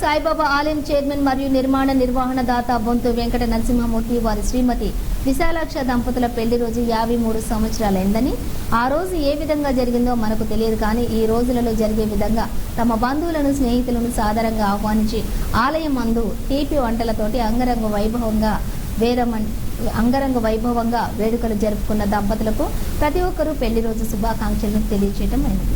సాయిబాబా ఆలయం చైర్మన్ మరియు నిర్మాణ నిర్వహణ దాత బొంతు వెంకట నరసింహమూర్తి వారి శ్రీమతి విశాలాక్ష దంపతుల పెళ్ళి రోజు యాభై మూడు సంవత్సరాలైందని. ఆ రోజు ఏ విధంగా జరిగిందో మనకు తెలియదు కానీ ఈ రోజులలో జరిగే విధంగా తమ బంధువులను స్నేహితులను సాధారణంగా ఆహ్వానించి ఆలయం అందు తీపి వంటలతోటి అంగరంగ వైభవంగా వేరమన్ అంగరంగ వైభవంగా వేడుకలు జరుపుకున్న దంపతులకు ప్రతి ఒక్కరూ పెళ్ళి రోజు శుభాకాంక్షలను తెలియజేయడం అయింది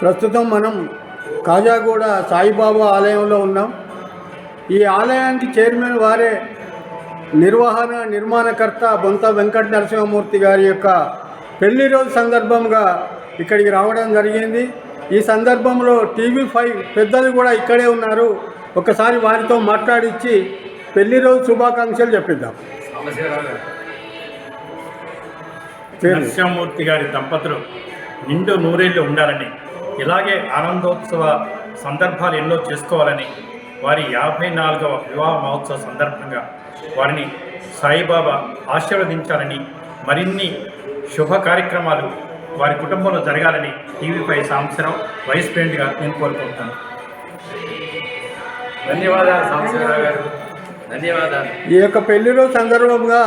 ప్రస్తుతం మనం కాజాగూడ సాయిబాబా ఆలయంలో ఉన్నాం. ఈ ఆలయానికి చైర్మన్ వారే నిర్వహణ నిర్మాణకర్త బొంత వెంకట నరసింహమూర్తి గారి యొక్క పెళ్ళి రోజు సందర్భంగా ఇక్కడికి రావడం జరిగింది. ఈ సందర్భంలో టీవీ ఫైవ్ పెద్దలు కూడా ఇక్కడే ఉన్నారు. ఒకసారి వారితో మాట్లాడించి పెళ్ళి రోజు శుభాకాంక్షలు చెప్పిద్దాం. నరసింహమూర్తి గారి దంపతులు నిండు నూరేళ్ళు ఉండాలని ఇలాగే ఆనందోత్సవ సందర్భాలు ఎన్నో చేసుకోవాలని వారి యాభై నాలుగవ వివాహ మహోత్సవ సందర్భంగా వారిని సాయిబాబా ఆశీర్వదించాలని మరిన్ని శుభ కార్యక్రమాలు వారి కుటుంబంలో జరగాలని టీవీపై సాంబశివరావు వైస్ ప్రెసిడెంట్గా నేను కోరుకుంటున్నాను. ధన్యవాదాలు గారు. ధన్యవాదాలు. ఈ యొక్క పెళ్ళి రోజు సందర్భంగా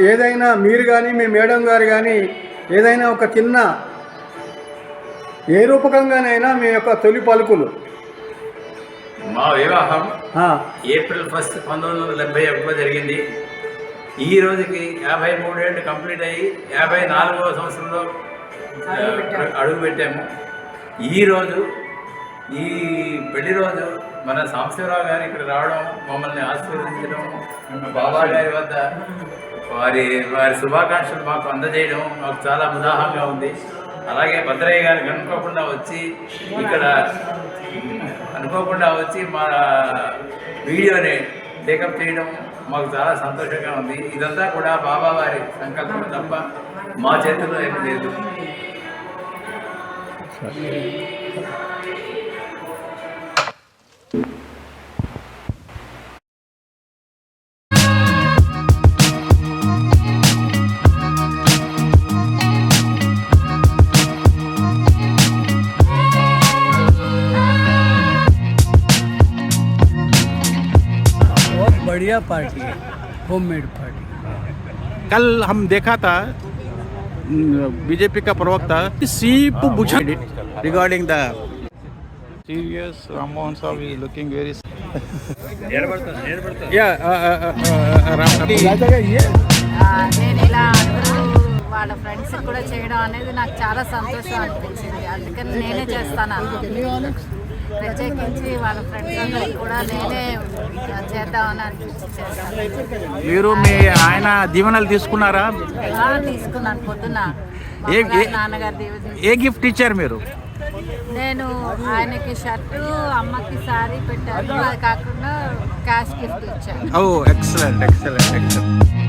ఏదైనా మీరు కానీ మీ మేడం గారు కానీ ఏదైనా ఒక చిన్న ఏ రూపకంగానైనా మీ యొక్క తొలి పలుకులు. మా వివాహం ఏప్రిల్ ఫస్ట్ పంతొమ్మిది వందల డెబ్బై ఒకటిలో జరిగింది. ఈ రోజుకి యాభై మూడేళ్ళు కంప్లీట్ అయ్యి యాభై నాలుగవ సంవత్సరంలో అడుగు పెట్టాము. ఈ రోజు ఈ పెళ్ళి రోజు మన సాంబశివరావు గారు ఇక్కడ రావడం మమ్మల్ని ఆశీర్వదించడం బాబా గారి వద్ద వారి వారి శుభాకాంక్షలు మాకు అందజేయడం మాకు చాలా ఉదాహరణగా ఉంది. అలాగే భద్రయ్య గారికి అనుకోకుండా వచ్చి ఇక్కడ అనుకోకుండా వచ్చి మా వీడియోని టేకప్ చేయడం మాకు చాలా సంతోషంగా ఉంది ఇదంతా కూడా బాబావారి సంకల్పం తప్ప మా చేతిలో ఏమి లేదు Thank you. बढ़िया पार्टी है होम मेड पार्टी कल हम देखा था बीजेपी का प्रवक्ता सीप बुझा regarding the serious Rammohan Saab is looking very yeah uh, uh, uh, uh, Ram- ఆ, నేను ఇలా అందరూ వాళ్ళ ఫ్రెండ్స్ కూడా చేయడం అనేది నాకు చాలా సంతోషం అనిపించింది అందుకని నేనే చేస్తాను అనుకుంటున్నాను. ప్రత్యేకించి వాళ్ళ ఫ్రెండ్స్ అందరికి కూడా నేనే చేద్దామని అనిపించి మీరు మీ ఆయన దీవెనలు తీసుకున్నారా? తీసుకున్నాను దీవెన ఏ గిఫ్ట్ ఇచ్చారు మీరు? నేను ఆయనకి షర్టు అమ్మకి సారీ పెట్టాను. అది కాకుండా క్యాష్ గిఫ్ట్ ఇచ్చాను. ఓ ఎక్సలెంట్ ఎక్సలెంట్ ఎక్సలెంట్